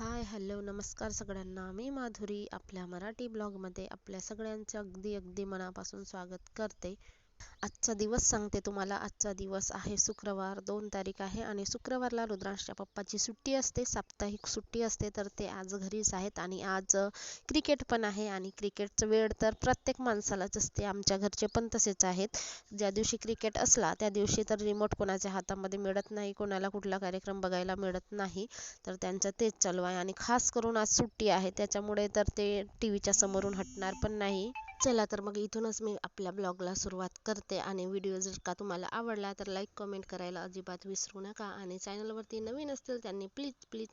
Hi hello नमस्कार सगळ्यांना. मी माधुरी आपल्या मराठी ब्लॉगमध्ये आपल्या सगळ्यांचं अगदी अगदी मनापासून स्वागत करते. आजचा दिवस सांगते तुम्हाला. आजचा दिवस आहे शुक्रवार दोन तारीख आहे आणि शुक्रवारला रुद्रांशच्या पप्पाची सुट्टी असते साप्ताहिक सुट्टी असते तर ते आज घरीच आहेत आणि आज क्रिकेट पण आहे आणि क्रिकेटचं वेळ तर प्रत्येक माणसालाच असते. आमच्या घरचे पण तसेच आहेत. ज्या दिवशी क्रिकेट असला त्या दिवशी तर रिमोट कोणाच्या हातामध्ये मिळत नाही कोणाला कुठला कार्यक्रम बघायला मिळत नाही. तर त्यांचं तेच चालू आहे आणि खास करून आज सुट्टी आहे त्याच्यामुळे तर ते टी व्हीच्या समोरून हटणार पण नाही. चला तर मग इथूनच मी आपल्या ब्लॉगला सुरुवात करते आणि व्हिडिओ जर का तुम्हाला आवडला तर लाईक कमेंट करायला अजिबात विसरू नका आणि चॅनलवरती नवीन असतील त्यांनी प्लीज प्लीज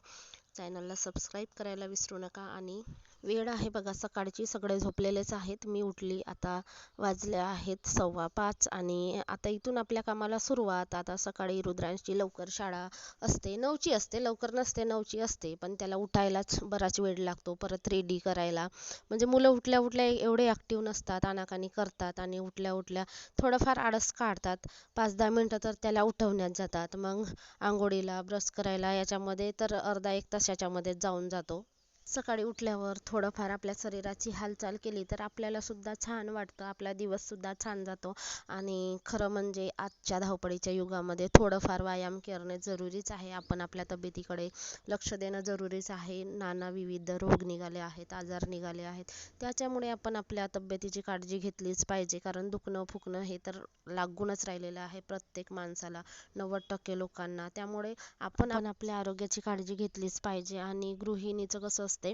चॅनलला सबस्क्राईब करायला विसरू नका आणि वेळ आहे बघा सकाळची सगळे झोपलेलेच आहेत. मी उठली आता वाजले आहेत सव्वा पाच आणि आता इथून आपल्या कामाला सुरुवात. आता सकाळी रुद्रांशची लवकर शाळा असते नऊची असते. लवकर नसते नऊची असते पण त्याला उठायलाच बराच वेळ लागतो परत रेडी करायला. म्हणजे मुलं उठल्या उठल्या एवढे ॲक्टिव्ह नसतात आनाकानी करतात आणि उठल्या उठल्या थोडंफार आळस काढतात. पाच दहा मिनटं तर त्याला उठवण्यात जातात. मग आंघोळीला ब्रश करायला याच्यामध्ये तर अर्धा एक तास याच्यामध्येच जाऊन जातो. सकाळी उठल्यावर थोडंफार आपल्या शरीराची हालचाल केली तर आपल्यालासुद्धा छान वाटतं. आपला दिवससुद्धा छान जातो. आणि खरं म्हणजे आजच्या धावपळीच्या युगामध्ये थोडंफार व्यायाम करणे जरुरीच आहे. आपण आपल्या तब्येतीकडे लक्ष देणं जरुरीच आहे. नाना विविध रोग निघाले आहेत आजार निघाले आहेत. त्याच्यामुळे आपण आपल्या तब्येतीची काळजी घेतलीच पाहिजे. कारण दुखणं फुकणं हे तर लागूनच राहिलेलं आहे प्रत्येक माणसाला. नव्वद टक्के लोकांना. त्यामुळे आपण आपल्या आरोग्याची काळजी घेतलीच पाहिजे. आणि गृहिणीचं कसं असते.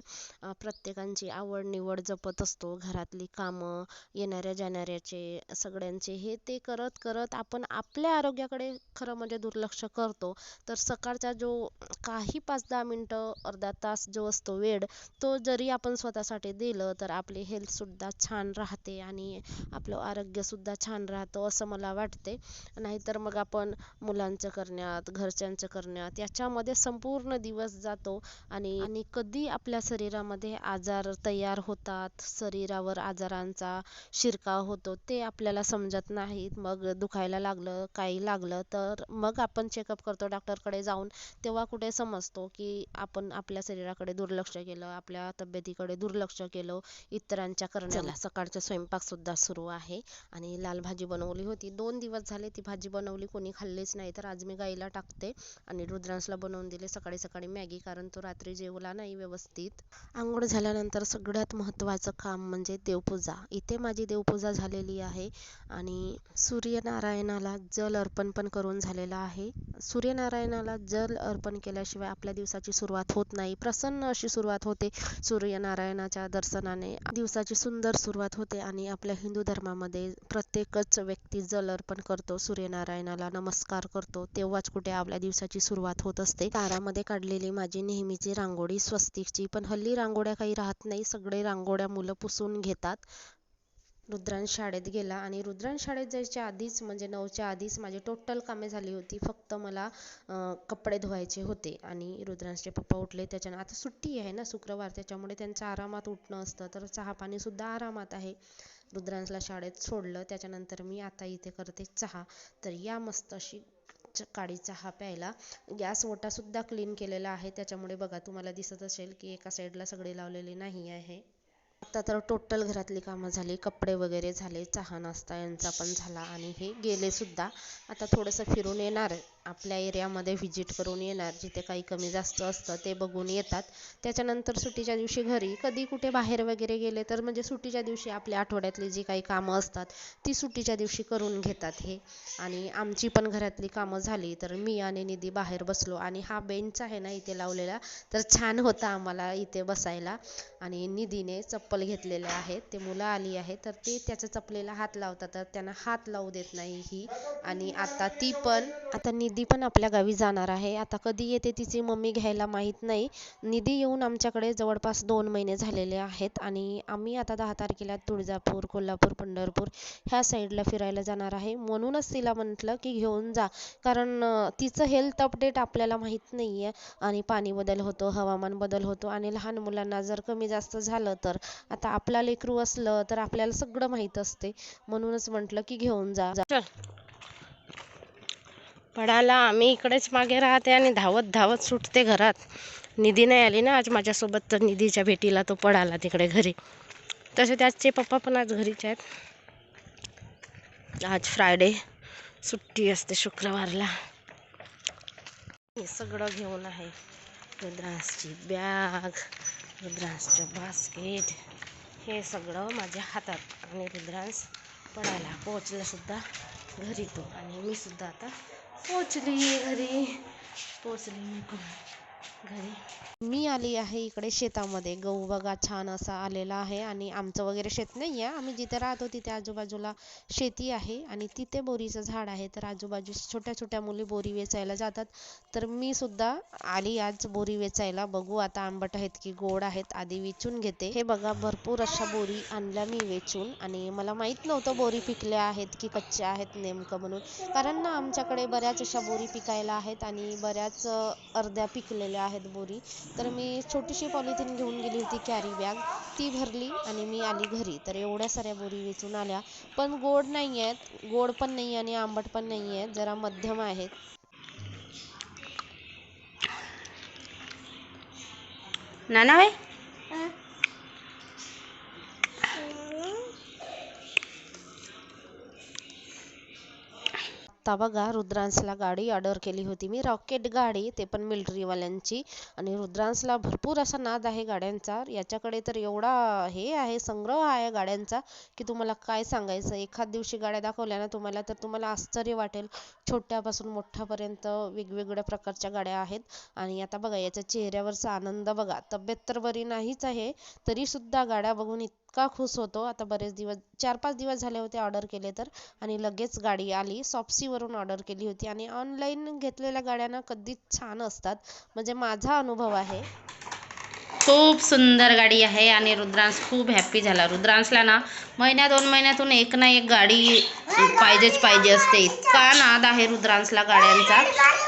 प्रत्येकांची आवड निवड जपत असतो. घरातली कामं येणाऱ्या जाणाऱ्याचे सगळ्यांचे हे ते करत करत आपण आपल्या आरोग्याकडे खरं म्हणजे दुर्लक्ष करतो. तर सकाळचा जो काही पाच दहा मिनटं अर्धा तास जो असतो वेळ तो जरी आपण स्वतःसाठी दिलं तर आपली हेल्थसुद्धा छान राहते आणि आपलं आरोग्यसुद्धा छान राहतं असं मला वाटते. नाहीतर मग आपण मुलांचं करण्यात घरच्यांचं करण्यात याच्यामध्ये संपूर्ण दिवस जातो आणि आणि कधी आपल्या शरीरामध्ये आजार तयार होतात. शरीरावर आजारांचा शिरकाव होतो. ते आपल्याला समजत नाहीत. मग दुखायला लागलं काही लागलं तर मग आपण चेकअप करतो. डॉक्टरकडे जाऊन तेव्हा कुठे समजतो की आपण आपल्या शरीराकडे दुर्लक्ष केलं आपल्या तब्येतीकडे दुर्लक्ष केलं. इतरांच्या करण्याला सकाळचा स्वयंपाकसुद्धा सुरू आहे. आणि लाल भाजी बनवली होती. दोन दिवस झाले ती भाजी बनवली. कोणी खाल्लीच नाही. तर आज मी गाईला टाकते. आणि रुद्रांशला बनवून दिले. सकाळी सकाळी मॅगी कारण तो रात्री जेवला नाही व्यवस्थित. आंघोळ झाल्यानंतर सगळ्यात महत्त्वाचं काम म्हणजे देवपूजा. इथे माझी देवपूजा झालेली आहे आणि सूर्यनारायणाला जल अर्पण पण करून झालेलं आहे. सूर्यनारायणाला जल अर्पण केल्याशिवाय आपल्या दिवसाची सुरुवात होत नाही. प्रसन्न अशी सुरुवात होते. सूर्यनारायणाच्या दर्शनाने दिवसाची सुंदर सुरुवात होते आणि आपल्या हिंदू धर्मामध्ये प्रत्येकच व्यक्ती जल अर्पण करतो सूर्यनारायणाला नमस्कार करतो. तेव्हाच कुठे आपल्या दिवसाची सुरुवात होत असते. तारामध्ये काढलेली माझी नेहमीची रांगोळी स्वस्तिकची पण हल्ली रांगोळ्या काही राहत नाही. सगळे रांगोळ्या मुलं पुसून घेतात. रुद्रांश शाळेत गेला आणि रुद्रांश शाळेत जायच्या आधीच म्हणजे नऊच्या आधीच माझी टोटल कामे झाली होती. फक्त मला कपडे धुवायचे होते आणि रुद्रांशचे पप्पा उठले. त्याच्यानं आता सुट्टी आहे ना शुक्रवार त्याच्यामुळे त्यांचं आरामात उठणं असतं. तर चहा पाणीसुद्धा आरामात आहे. रुद्रांशला शाळेत सोडलं. त्याच्यानंतर मी आता इथे करते चहा. तर या मस्त अशी काळी चहा प्यायला. गॅस ओटासुद्धा क्लीन केलेला आहे. त्याच्यामुळे बघा तुम्हाला दिसत असेल की एका साईडला सगळे लावलेले नाही आहे. आता तर टोटल घरातली कामं झाली. कपडे वगैरे झाले. चहा नाश्ता यांचा पण झाला आणि हे गेले सुद्धा आता थोडंसं फिरून येणार आपल्या एरियामध्ये व्हिजिट करून येणार जिथे काही कमी जास्त असतं ते बघून येतात. त्याच्यानंतर सुट्टीच्या दिवशी घरी कधी कुठे बाहेर वगैरे गेले तर म्हणजे सुट्टीच्या दिवशी आपल्या आठवड्यातली जी काही कामं असतात ती सुट्टीच्या दिवशी करून घेतात हे. आणि आमची पण घरातली कामं झाली तर मी आणि निधी बाहेर बसलो आणि हा बेंच आहे ना इथे लावलेला तर छान होता आम्हाला इथे बसायला. आणि निधीने चप्पल घेतलेले आहेत ते मुलं आली आहे तर ते त्याच्या चपलेला हात लावतात तर त्यांना हात लावू देत नाही ही. आणि आता ती पण आता निधी पण आपल्या गावी जाणार आहे. आता कधी येते तिची मम्मी घ्यायला माहीत नाही. निधी येऊन आमच्याकडे जवळपास दोन महिने झालेले आहेत आणि आम्ही आता दहा तारखेला तुळजापूर कोल्हापूर पंढरपूर ह्या साईडला फिरायला जाणार आहे. म्हणूनच तिला म्हटलं की घेऊन जा. कारण तिचं हेल्थ अपडेट आपल्याला माहीत नाही आहे आणि पाणी बदल होतो हवामान बदल होतो आणि लहान मुलांना जर कमी जास्त झालं तर आता आपला लेकरू असलं तर आपल्याला सगळं माहीत असते. म्हणूनच म्हटलं की घेऊन जा. पडाला. आम्ही इकडेच मागे राहते आणि धावत धावत सुटते घरात. निधी नाही आली ना आज माझ्यासोबत तर निधीच्या भेटीला तो पळाला तिकडे घरी. तसे त्याचे पप्पा पण आज घरीच आहेत. आज फ्रायडे सुट्टी असते शुक्रवारला. हे सगळं घेऊन आहे रुद्रांसची बॅग रुद्रांसचं बास्केट हे सगळं माझ्या हातात. आणि रुद्रांस पडायला पोहोचलं सुद्धा घरी तो. आणि मी सुद्धा आता पोचली घरी. पोचली मी पण घरी. मी आली आहे इकडे शेतामध्ये. गहू बघा छान असा आलेला आहे आणि आमचं वगैरे शेत नाही आहे. आम्ही जिथे राहतो तिथे आजूबाजूला शेती आहे आणि तिथे बोरीचं झाड आहे. तर आजूबाजू छोट्या छोट्या मुली बोरी वेचायला जातात. तर मी सुद्धा आली आज बोरी वेचायला. बघू आता आंबट आहेत की गोड आहेत आधी वेचून घेते. हे बघा भरपूर अशा बोरी आणल्या मी वेचून. आणि मला माहीत नव्हतं बोरी पिकल्या आहेत की कच्च्या आहेत नेमकं म्हणून. कारण ना आमच्याकडे बऱ्याच अशा बोरी पिकायला आहेत आणि बऱ्याच अर्ध्या पिकलेल्या आहेत बोरी. तर मी छोटीशी पॉलिथिन घेऊन गेली होती कॅरी बॅग ती भरली आणि मी आली घरी. तर एवढ्या साऱ्या बोरी वेचून आल्या. पण गोड नाही आहेत. गोड पण नाही आणि आंबट पण नाही आहेत जरा मध्यम आहेत. नाना होय आता बघा रुद्रांसला गाडी ऑर्डर केली होती. मी रॉकेट गाडी ते पण मिल्ट्रीवाल्यांची आणि रुद्रांसला भरपूर असा नाद आहे गाड्यांचा. याच्याकडे तर एवढा हे आहे संग्रह आहे गाड्यांचा की तुम्हाला काय सांगायचं? एखाद दिवशी गाड्या दाखवल्या ना तुम्हाला तर तुम्हाला आश्चर्य वाटेल. छोट्यापासून मोठ्यापर्यंत वेगवेगळ्या प्रकारच्या गाड्या आहेत. आणि आता बघा याच्या चेहऱ्यावरचा आनंद बघा. तब्येत तर बरी नाहीच आहे तरीसुद्धा गाड्या बघून इतका खुश होतो. आता बरेच दिवस चार पाच दिवस झाले होते ऑर्डर केले तर. आणि लगेच गाडी आली सॉप्सीवरून ऑर्डर केली होती. आणि ऑनलाईन घेतलेल्या गाड्या कधीच छान असतात. म्हणजे माझा अनुभव आहे. खूप सुंदर गाडी आहे आणि रुद्रांश खूप हॅप्पी झाला. रुद्रांशला ना महिन्या दोन महिन्यातून एक ना एक गाडी पाहिजेच पाहिजे असते. इतका नाद आहे रुद्रांशला गाड्यांचा.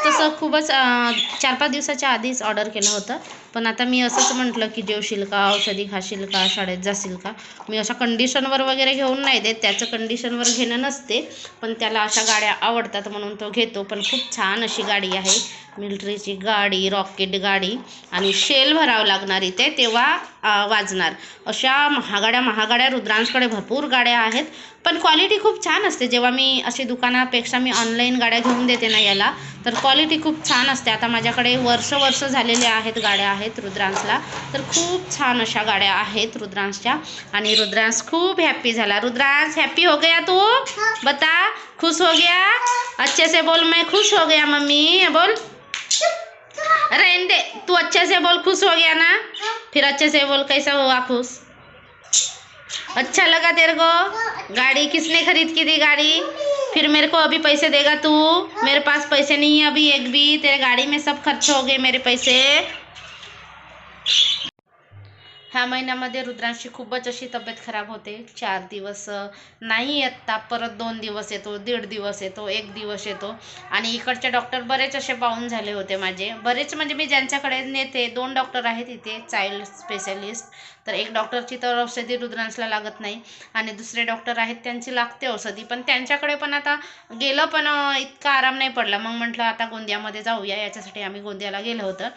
तसं खूपच चार पाच दिवसाच्या आधीच ऑर्डर केलं होतं. पण आता मी असंच म्हटलं की जेवशील का? औषधी खाशील का? शाळेत जाशील का? मी अशा कंडिशनवर वगैरे घेऊन नाही देत. त्याचं कंडिशनवर घेणं नसते. पण त्याला अशा गाड्या आवडतात म्हणून तो घेतो. पण खूप छान अशी गाडी आहे. मिलिटरीची गाडी रॉकेट गाडी आणि शेल भरावं लागणार इथे तेव्हा वाजणार. अशा महागाड्या महागाड्या रुद्रांशकडे भरपूर गाड्या आहेत पण क्वालिटी खूप छान असते. जेव्हा मी अशी दुकानापेक्षा मी ऑनलाईन गाड्या घेऊन देते ना याला तर क्वालिटी खूप छान असते. आता माझ्याकडे वर्ष वर्ष झालेल्या आहेत गाड्या आहेत रुद्रांशला तर खूप छान अशा गाड्या आहेत रुद्रांशच्या आणि रुद्रांश खूप हॅप्पी झाला. रुद्रांश हॅप्पी हो गया तू? बता खुश हो गया? अच्छे से बोल मैं खुश हो गया मम्मी. बोल. रहने दे तू अच्छे से बोल, खुश हो गया ना? फिर अच्छे से बोल, कैसा हुआ खुश? अच्छा लगा तेरे को। गाड़ी किसने खरीद की थी गाड़ी? फिर मेरे को अभी पैसे देगा तू। मेरे पास पैसे नहीं है अभी, एक भी। तेरे गाड़ी में सब खर्च हो गए मेरे पैसे। ह्या महिन्यामध्ये रुद्रांशी खूपच अशी तब्येत खराब होते. चार दिवस नाही नाही ताप परत दोन दिवस येतो दीड दिवस येतो एक दिवस येतो. आणि इकडचे डॉक्टर बरेच असे पाहून झाले होते माझे. बरेच म्हणजे मी ज्यांच्याकडे नेते दोन डॉक्टर आहेत इथे चाइल्ड स्पेशलिस्ट तर एक डॉक्टरची तर औषधी रुद्रांशला लागत नाही आणि दुसरे डॉक्टर आहेत त्यांची लागते औषधी. पण त्यांच्याकडे पण आता गेलं पण इतका आराम नाही पडला. मग म्हटलं आता गोंदियामध्ये जाऊया. याच्यासाठी आम्ही गोंदियाला गेलो होतं.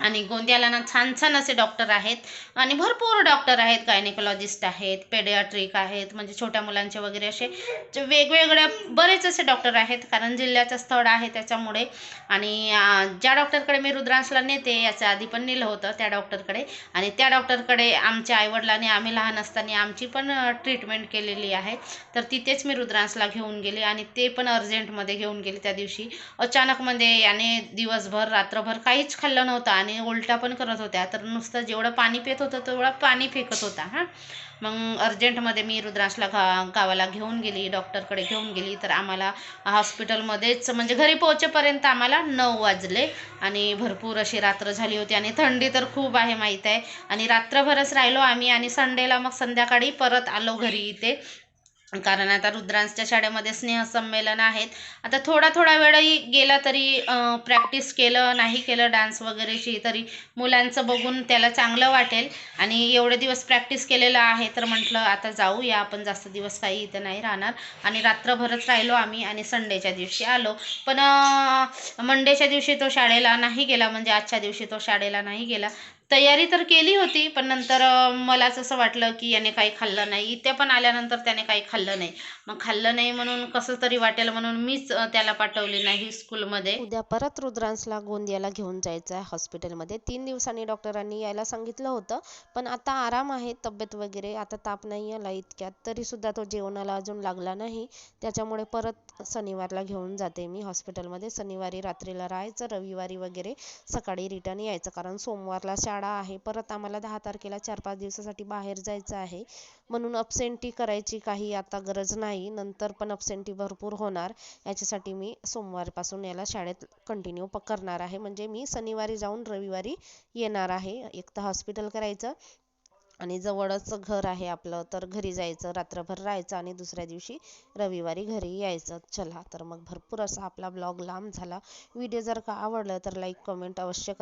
आणि गोंदियाला ना छान छान असे डॉक्टर आहेत. आणि भरपूर डॉक्टर आहेत गायनेकोलॉजिस्ट आहेत पेडियाट्रिक आहेत म्हणजे छोट्या मुलांचे वगैरे असे जे वेगवेगळ्या बरेच असे डॉक्टर आहेत. कारण जिल्ह्याचं स्थळ आहे त्याच्यामुळे. आणि ज्या डॉक्टरकडे मी रुद्रांशला नेते याच्या आधी पण नेलं होतं त्या डॉक्टरकडे आणि त्या डॉक्टरकडे आमच्या आईवडिलांनी आम्ही लहान असताना आमची पण ट्रीटमेंट केलेली आहे. तर तिथेच मी रुद्रांशला घेऊन गेले आणि ते पण अर्जंटमध्ये घेऊन गेले त्या दिवशी. अचानकमध्ये याने दिवसभर रात्रभर काहीच खाल्लं नव्हतं आणि आणि उलट्या पण करत होत्या. तर नुसतं जेवढं पाणी पित होतं तेवढं पाणी फेकत होता हां. मग अर्जंटमध्ये मी रुद्रांशला गा गावाला घेऊन गेली डॉक्टरकडे घेऊन गेली. तर आम्हाला हॉस्पिटलमध्येच म्हणजे घरी पोहोचेपर्यंत आम्हाला नऊ वाजले आणि भरपूर अशी रात्र झाली होती आणि थंडी तर खूप आहे माहीत आहे. आणि रात्रभरच राहिलो आम्ही आणि संडेला मग संध्याकाळी परत आलो घरी इथे. कारण आता रुद्रांच्या शाळेमध्ये स्नेहसंमेलन आहेत. आता थोडा थोडा वेळही गेला तरी प्रॅक्टिस केलं नाही केलं डान्स वगैरेची तरी मुलांचं बघून त्याला चांगलं वाटेल. आणि एवढे दिवस प्रॅक्टिस केलेलं आहे तर म्हटलं आता जाऊया आपण जास्त दिवस काही इथं नाही राहणार. आणि रात्रभरच राहिलो आम्ही आणि संडेच्या दिवशी आलो. पण मंडेच्या दिवशी तो शाळेला नाही गेला म्हणजे आजच्या दिवशी तो शाळेला नाही गेला. तयारी तर केली होती पण नंतर मलाच असं वाटलं की याने काही खाल्लं नाही. इथे पण आल्यानंतर त्याने काही खाल्लं नाही. मग खाल्लं नाही म्हणून कसं तरी वाटेल म्हणून मीच त्याला पाठवली नाही स्कूलमध्ये. उद्या परत रुद्रांशला गोंदियाला घेऊन जायचं आहे हॉस्पिटलमध्ये. तीन दिवसांनी डॉक्टरांनी यायला सांगितलं होतं पण आता आराम आहे तब्येत वगैरे. आता ताप नाही आला इतक्यात. तरीसुद्धा तो जेवणाला अजून लागला नाही. त्याच्यामुळे परत शनिवारला घेऊन जाते मी हॉस्पिटलमध्ये. शनिवारी रात्रीला राहायचं रविवारी वगैरे सकाळी रिटर्न यायचं. कारण सोमवारला शाळा आहे. परत आम्हाला दहा तारखेला चार पाच दिवसासाठी बाहेर जायचं आहे. म्हणून अपसेंटी करायची काही आता गरज नाही. नंतर पण अपसेंटी भरपूर होणार. याच्यासाठी मी सोमवारपासून याला शाळेत कंटिन्यू करणार आहे. म्हणजे मी शनिवारी जाऊन रविवारी येणार आहे. एक तर हॉस्पिटल करायचं आणि जवळच घर आहे आपलं. तर घरी जायचं रात्रभर राहायचं आणि दुसऱ्या दिवशी रविवारी घरी यायचं. चला तर मग भरपूर असा आपला ब्लॉग लांब झाला. व्हिडिओ जर का आवडला तर लाईक कमेंट अवश्य करा.